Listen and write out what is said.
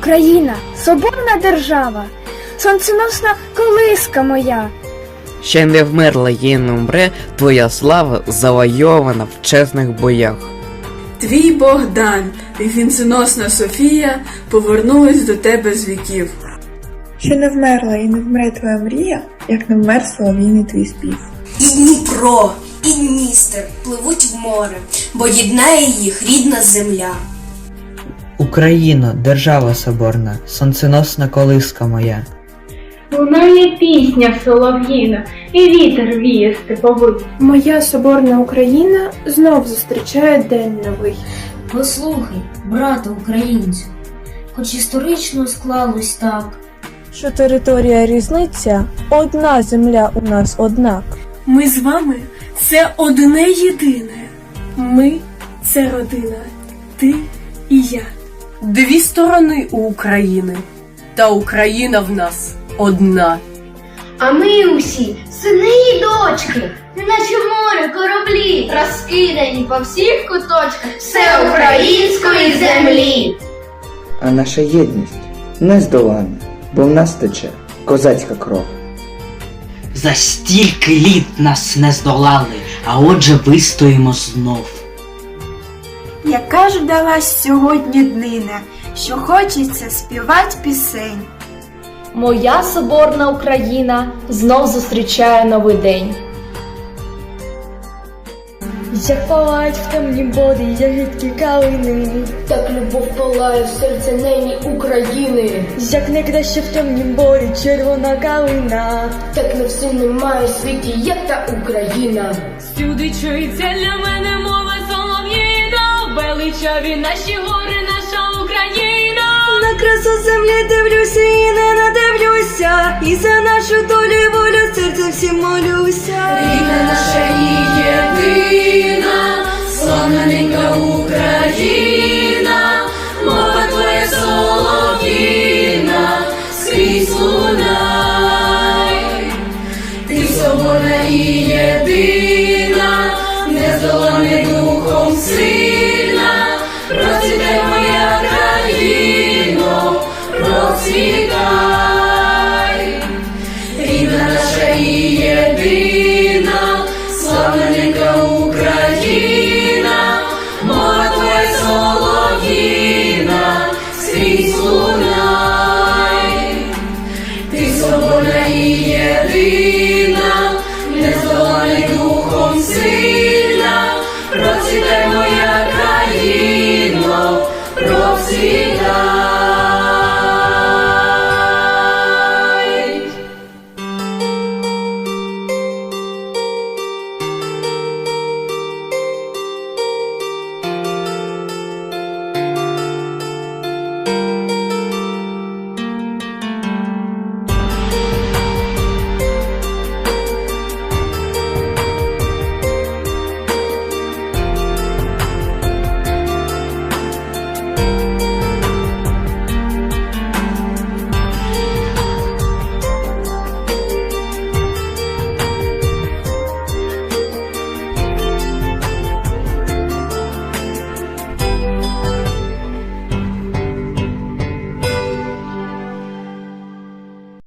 Україна, соборна держава, сонценосна колиска моя. Ще не вмерла їй не умре, твоя слава завойована в чесних боях. Твій Богдан і вінценосна Софія повернулись до тебе з віків. Що не вмерла і не вмре твоя мрія, як не вмер солов'їний твій спів. І Дніпро, і Дністер пливуть в море, бо єднає їх рідна земля. Україно, держава соборна, сонценосна колиска моя. Лунає пісня солов'їна, і вітер віє степовий. Моя соборна Україна знов зустрічає день новий. Послухай, брате українцю, хоч історично склалось так, що територія різниця, одна земля у нас однак. Ми з вами це одне єдине. Ми це родина, ти і я. Дві сторони у України, та Україна в нас одна. А ми усі сини і дочки, наче море кораблі, розкидані по всіх куточках всеукраїнської землі. А наша єдність нездоланна, бо в нас тече козацька кров. За стільки літ нас не здолали, а отже вистоїмо знов. Яка ж вдалась сьогодні днина, що хочеться співати пісень. Моя соборна Україна знов зустрічає новий день. Як палають в темнім боді ягідки калини, Так любов палає в серце нині України, як не краще в темнім борі червона калина. так не всім немає світі, як та Україна. Сюди чується для мене мова Кущові наші гори, наша Україна. На красу землі дивлюся і не надивлюся. І за нашу долю і волю серцем всім молюся. Рідна наша і єдина, славненька Україна, мова твоя солов'їна, скрізь лунай, ти соборна і єдина. соборна і єдина, не духом сильна, процвіте моя.